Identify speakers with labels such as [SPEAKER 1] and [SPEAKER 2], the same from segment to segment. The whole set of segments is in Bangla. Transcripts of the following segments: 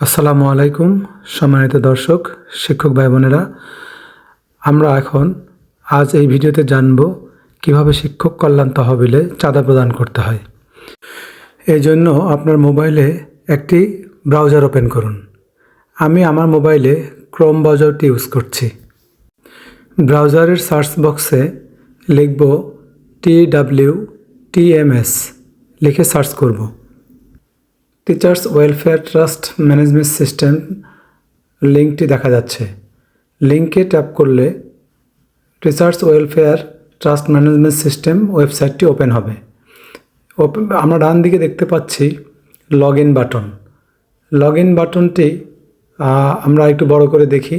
[SPEAKER 1] আসসালামু আলাইকুম, সম্মানিত দর্শক, শিক্ষক ভাই বোনেরা। আমরা এখন আজ এই ভিডিওতে জানব কীভাবে শিক্ষক কল্যাণ তহবিলে চাঁদা প্রদান করতে হয়। এই জন্য আপনার মোবাইলে একটি ব্রাউজার ওপেন করুন। আমি আমার মোবাইলে ক্রোম ব্রাউজারটি ইউজ করছি। ব্রাউজারের সার্চ বক্সে লিখব T W T M S লিখে সার্চ করব। Teachers welfare trust management system লিঙ্কটি দেখা যাচ্ছে। লিঙ্কে ট্যাপ করলে teachers welfare trust management system ওয়েবসাইটটি ওপেন হবে। আমরা ডান দিকে দেখতে পাচ্ছি log in button log in বাটনটি আমরা একটু বড় করে দেখি।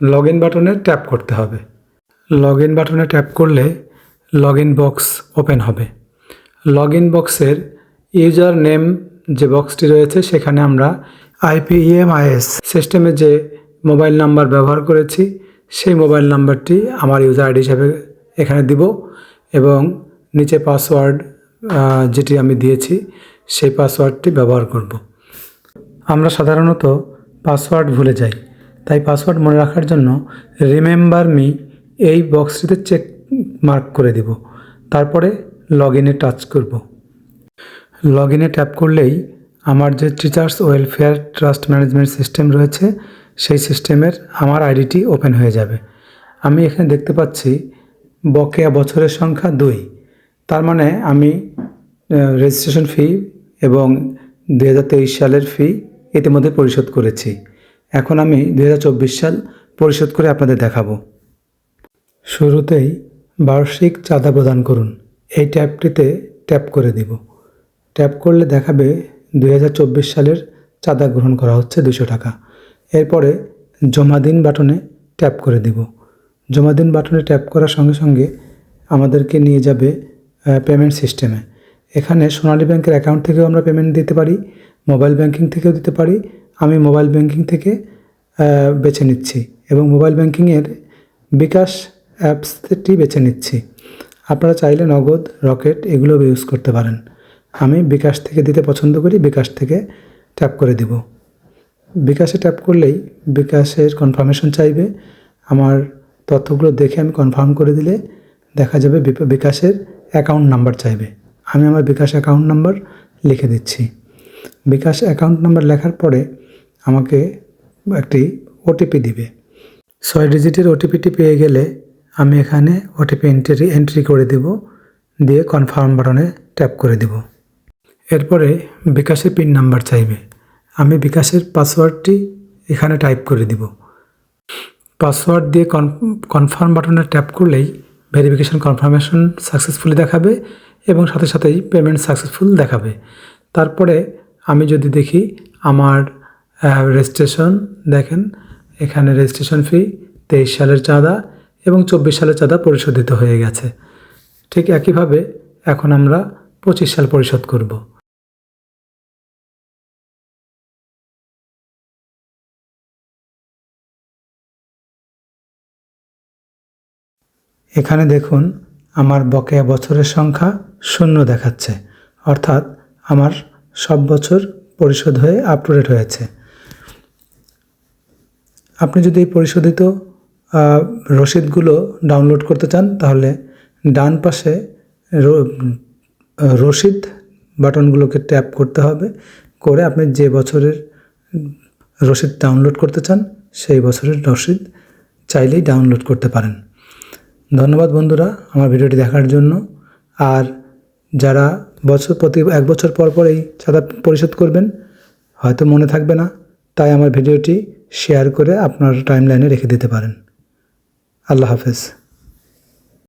[SPEAKER 1] লগ ইন বাটনে ট্যাপ করতে হবে। লগ ইন বাটনে ট্যাপ করলে লগ ইন বক্স ওপেন হবে। লগ ইন বক্সের ইউজার নেম যে বক্সটি রয়েছে, সেখানে আমরা আইপিইএমআইএস সিস্টেমে যে মোবাইল নাম্বার ব্যবহার করেছি, সেই মোবাইল নাম্বারটি আমার ইউজার আইডি হিসাবে এখানে দিব এবং নিচে পাসওয়ার্ড যেটি আমি দিয়েছি, সেই পাসওয়ার্ডটি ব্যবহার করব। আমরা সাধারণত পাসওয়ার্ড ভুলে যাই, তাই পাসওয়ার্ড মনে রাখার জন্য রিমেম্বার মি এই বক্সটিতে চেক মার্ক করে দিব। তারপরে লগ ইনে টাচ করব। লগ ইনে ট্যাপ করলেই আমার যে teachers welfare trust management system রয়েছে, সেই সিস্টেমের আমার আইডিটি ওপেন হয়ে যাবে। আমি এখানে দেখতে পাচ্ছি বকেয়া বছরের সংখ্যা দুই। তার মানে আমি রেজিস্ট্রেশন ফি এবং দু হাজার তেইশ সালের ফি ইতিমধ্যে পরিশোধ করেছি। এখন আমি দু হাজার চব্বিশ সাল পরিশোধ করে আপনাদের দেখাবো। শুরুতেই বার্ষিক চাঁদা প্রদান করুন। এই ট্যাবটিতে ট্যাপ করে দিব। ট্যাপ করলে দেখাবে দু হাজার চব্বিশ সালের চাঁদা গ্রহণ করা হচ্ছে দুশো টাকা। এরপরে জমা দিন বাটনে ট্যাপ করে দিব। জমা দিন বাটনে ট্যাপ করার সঙ্গে সঙ্গে আমাদেরকে নিয়ে যাবে পেমেন্ট সিস্টেমে এখানে সোনালী ব্যাংকের অ্যাকাউন্ট থেকেও আমরা পেমেন্ট দিতে পারি মোবাইল ব্যাংকিং থেকেও দিতে পারি। আমি মোবাইল ব্যাংকিং থেকে বেছে নিচ্ছি এবং মোবাইল ব্যাংকিংয়ের বিকাশ অ্যাপসটি বেছে নিচ্ছি। আপনারা চাইলে নগদ, রকেট এগুলো ইউজ করতে পারেন। আমি বিকাশ থেকে দিতে পছন্দ করি, বিকাশ থেকে ট্যাপ করে দিব। বিকাশে ট্যাপ করলেই বিকাশের কনফার্মেশন চাইবে। আমার তথ্যগুলো দেখে আমি কনফার্ম করে দিলে দেখা যাবে বিকাশের অ্যাকাউন্ট নাম্বার চাইবে। আমি আমার বিকাশ অ্যাকাউন্ট নাম্বার লিখে দিচ্ছি। বিকাশ অ্যাকাউন্ট নাম্বার লেখার পরে আমাকে একটি ওটিপি দিবে। ছয় ডিজিটের ওটিপিটি পেয়ে গেলে আমি এখানে ওটিপি এন্ট্রি এন্ট্রি করে দেব। দিয়ে কনফার্ম বাটনে ট্যাপ করে দেব। এরপরে বিকাশের পিন নাম্বার চাইবে। আমি বিকাশের পাসওয়ার্ডটি এখানে টাইপ করে দিব। পাসওয়ার্ড দিয়ে কনফার্ম বাটনে ট্যাপ করলেই ভেরিফিকেশন কনফার্মেশন সাকসেসফুলি দেখাবে এবং সাথে সাথেই পেমেন্ট সাকসেসফুল দেখাবে। তারপরে আমি যদি দেখি আমার রেজিস্ট্রেশন, দেখেন এখানে রেজিস্ট্রেশন ফি তেইশ সালের চাঁদা এবং চব্বিশ সালের চাঁদা পরিশোধিত হয়ে গেছে। ঠিক একইভাবে এখন আমরা পঁচিশ সাল পরিশোধ করব। এখানে দেখুন, আমার বকেয়া বছরের সংখ্যা শূন্য দেখাচ্ছে। অর্থাৎ আমার সব বছর পরিশোধ হয়ে আপ টু ডেট হয়েছে। আপনি যদি এই পরিশোধিত রসিদগুলো ডাউনলোড করতে চান, তাহলে ডান পাশে রসিদ বাটনগুলোকে ট্যাপ করতে হবে। করে আপনি যে বছরের রসিদ ডাউনলোড করতে চান, সেই বছরের রসিদ চাইলেই ডাউনলোড করতে পারেন। ধন্যবাদ বন্ধুরা আমার ভিডিওটি দেখার জন্য। আর যারা বছর প্রতি এক বছর পর পর এই চাঁদা পরিশোধ করবেন, হয়তো মনে থাকবে না, তাই আমার ভিডিওটি শেয়ার করে আপনার টাইমলাইনে রেখে দিতে পারেন। আল্লাহ হাফেজ।